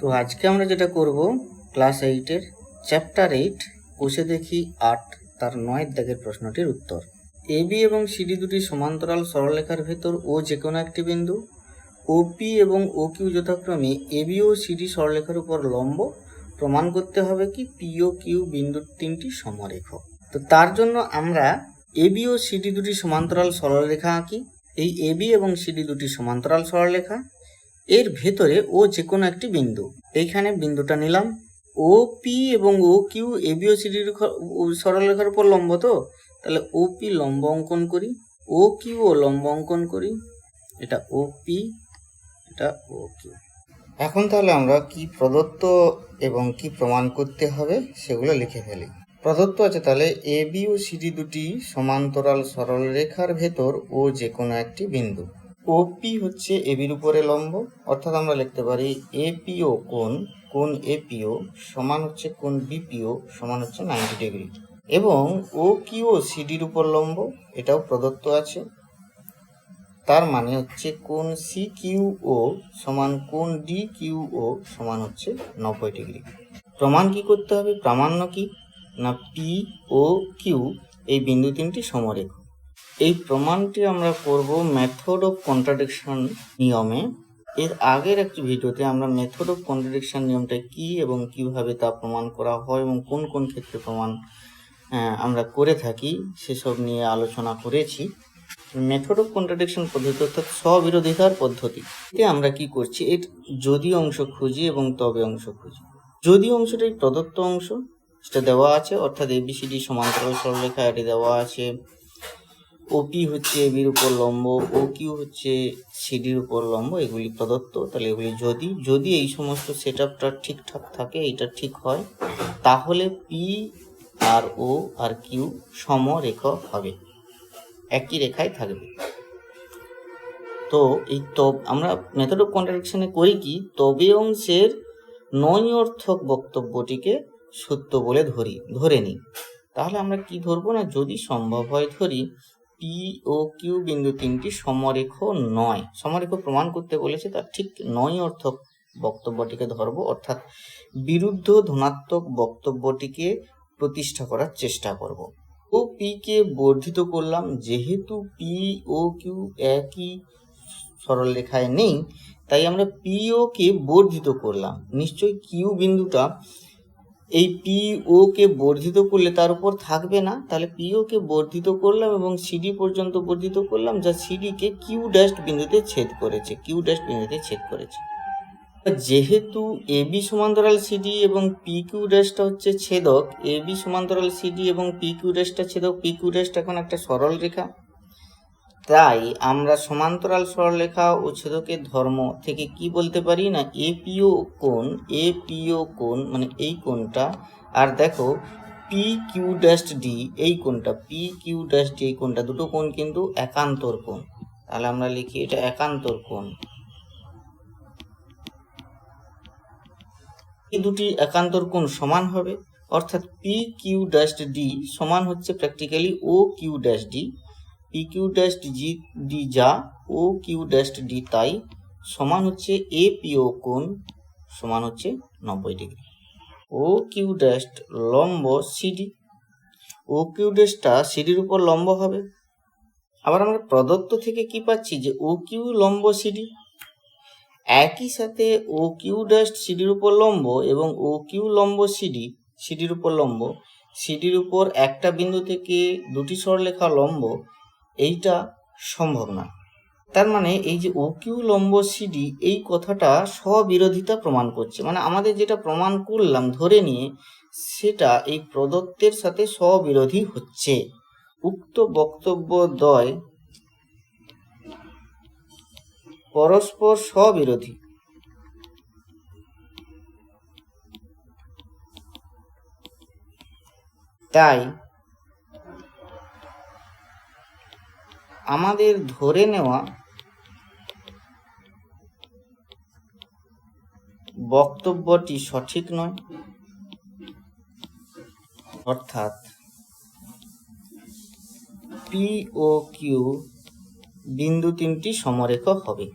তো আজকে আমরা যেটা করব ক্লাস এইটের চ্যাপ্টার এইট কোষে দেখি আট, তার নয় দাগের প্রশ্নটির উত্তর। এবি এবং সিডি দুটি সমান্তরাল সরলরেখার ভেতর ও যে কোনো একটি বিন্দু। ওপি এবং ও কিউ যথাক্রমে এবি ও সিডি সরলরেখার উপর লম্ব। প্রমাণ করতে হবে কি পি ও কিউ বিন্দুর তিনটি সমরেখ তো তার জন্য আমরা এবি ও সিডি দুটি সমান্তরাল সরলরেখা আঁকি। এই এবি এবং সিডি দুটি সমান্তরাল সরলরেখা। এর ভেতরে ও যে কোনো একটি বিন্দু। এইখানে বিন্দুটা নিলাম। ও, পি এবং ও, কিউ এবি ও সিডি সরলরেখার উপর লম্ব তো? তাহলে ও, পি লম্ব অঙ্কন করি। ও, কিউ ও লম্ব অঙ্কন করি। এটা ও, পি, এটা ও, কিউ। এখন তাহলে আমরা কি প্রদত্ত এবং কি প্রমাণ করতে হবে সেগুলো লিখে ফেলি। প্রদত্ত আছে তাহলে এ, বি ও সিডি দুটি সমান্তরাল সরলরেখার ভেতর ও যে কোনো একটি বিন্দু। ওপি হচ্ছে এবির উপরে লম্ব, অর্থাৎ আমরা লিখতে পারি এপিও কোণ কোণ এপিও সমান হচ্ছে কোণ বিপিও সমান হচ্ছে নাইনটি ডিগ্রি এবং ও কিউ সিডির উপর লম্ব, এটাও প্রদত্ত আছে। তার মানে হচ্ছে কোণ সি কিউ ও সমান কোণ ডি কিউ ও সমান হচ্ছে নব্বই ডিগ্রি প্রমাণ কি করতে হবে? প্রামাণ্য কি? না পি ও কিউ এই বিন্দু তিনটি সমরেখ। এই প্রমাণটি আমরা করব মেথড অফ কন্ট্রাডিকশন নিয়মে। এর আগের একটি ভিডিওতে আমরা মেথড অফ কন্ট্রাডিকশন নিয়মটা কি এবং কীভাবে তা প্রমাণ করা হয় এবং কোন কোন ক্ষেত্রে প্রমাণ আমরা করে থাকি সেসব নিয়ে আলোচনা করেছি। মেথড অফ কন্ট্রাডিকশন পদ্ধতি অর্থাৎ স্ববিরোধিতার পদ্ধতি। এতে আমরা কি করছি, এর যদি অংশ খুঁজি এবং তবে অংশ খুঁজি। যদি অংশটাই প্রদত্ত অংশ, সেটা দেওয়া আছে, অর্থাৎ এবিসিডি সমান্তরাল সরলরেখা এটি দেওয়া আছে। ওপি হচ্ছে এবির উপর লম্ব, ও কিউ হচ্ছে সিডির উপর লম্ব, এগুলি প্রদত্ত। তাহলে এগুলি যদি যদি এই সমস্ত সেট আপটা ঠিকঠাক থাকে এটা ঠিক হয়, তাহলে পি আর ও আর কিউ সমরেখ হবে। একই রেখায় থাকবে। তো এই তব, আমরা মেথড অফ কন্ট্রাডিকশনে করি কি, তবে অংশের নয় অর্থক বক্তব্যটিকে সত্য বলে ধরি, ধরে নিই। তাহলে আমরা কি ধরবো না, যদি সম্ভব হয় ধরি পি ও কিউ বিন্দু তিনটি সমরেখ নয়। সমরেখ প্রমাণ করতে বলেছে তার ঠিক নয় অর্থক বক্তব্যটিকে ধরবো, অর্থাৎ বিরুদ্ধ ধনাত্মক বক্তব্যটিকে প্রতিষ্ঠা করার চেষ্টা করব। ও পি কে বর্ধিত করলাম, যেহেতু পি ও কিউ একই সরল রেখায় নেই, তাই আমরা পি ও কে বর্ধিত করলাম। নিশ্চয়ই কিউ বিন্দুটা এই পি ও কে বর্ধিত করলে তার উপর থাকবে না, তাহলে পি ও কে বর্ধিত করলাম এবং সিডি পর্যন্ত বর্ধিত করলাম, যা সিডি কে কিউ ড্যাশ বিন্দুতে ছেদ করেছে কিউ ড্যাশ বিন্দুতে ছেদ করেছে। যেহেতু এ বি সমান্তরাল সিডি এবং পি কিউ ড্যাশটা হচ্ছে ছেদক এ বি সমান্তরাল সিডি এবং পি কিউ ড্যাশটা ছেদক পি কিউ ড্যাশটা এখন একটা সরল রেখা। তাই আমরা সমান্তরাল সরলরেখা ও ধর্ম থেকে কি বলতে পারি না? এপিও কোণ এপিও কোণ মানে এই কোণটা। আর দেখো, পি কিউ ড্যাশ ডি, এই কোণটা, পি কিউ ড্যাশ ডি, এই কোণটা, দুটো কোণ কিন্তু একান্তর কোণ। তাহলে আমরা লিখি এটা একান্তর কোণ। এই দুটি একান্তর কোণ সমান হবে। অর্থাৎ পি কিউ ড্যাশ ডি সমান হচ্ছে practically O Q dash D. P Q dash G D যা ও কিউ ড্যাশ ডি তাই সমান হচ্ছে এ পিও কোণ সমান হচ্ছে নব্বই ডিগ্রি। ও কিউ ড্যাশ লম্ব সিডি ও কিউ ড্যাশটা সিডির উপর লম্ব হবে। আবার আমরা প্রদত্ত থেকে কি পাচ্ছি যে ও কিউ লম্ব সিডি একই সাথে ও কিউ ড্যাশ সিডির উপর লম্ব এবং ও কিউ লম্ব সিডি সিডির উপর লম্ব সিডির উপর একটা বিন্দু থেকে দুটি সরলেখা লম্ব এইটা সম্ভব না। তার মানে এই যে ও কিউ লম্ব সিডি এই কথাটা স্ববিরোধিতা প্রমাণ করছে। মানে আমাদের যেটা প্রমাণ করলাম, ধরে নিয়ে, সেটা এই প্রদত্তের সাথে স্ববিরোধী হচ্ছে। উক্ত বক্তব্য দয় পরস্পর স্ববিরোধী। তাই আমাদের ধরে নেওয়া বক্তব্যটি সঠিক নয়। অর্থাৎ পি ও কিউ বিন্দু তিনটি সমরেখ হবে।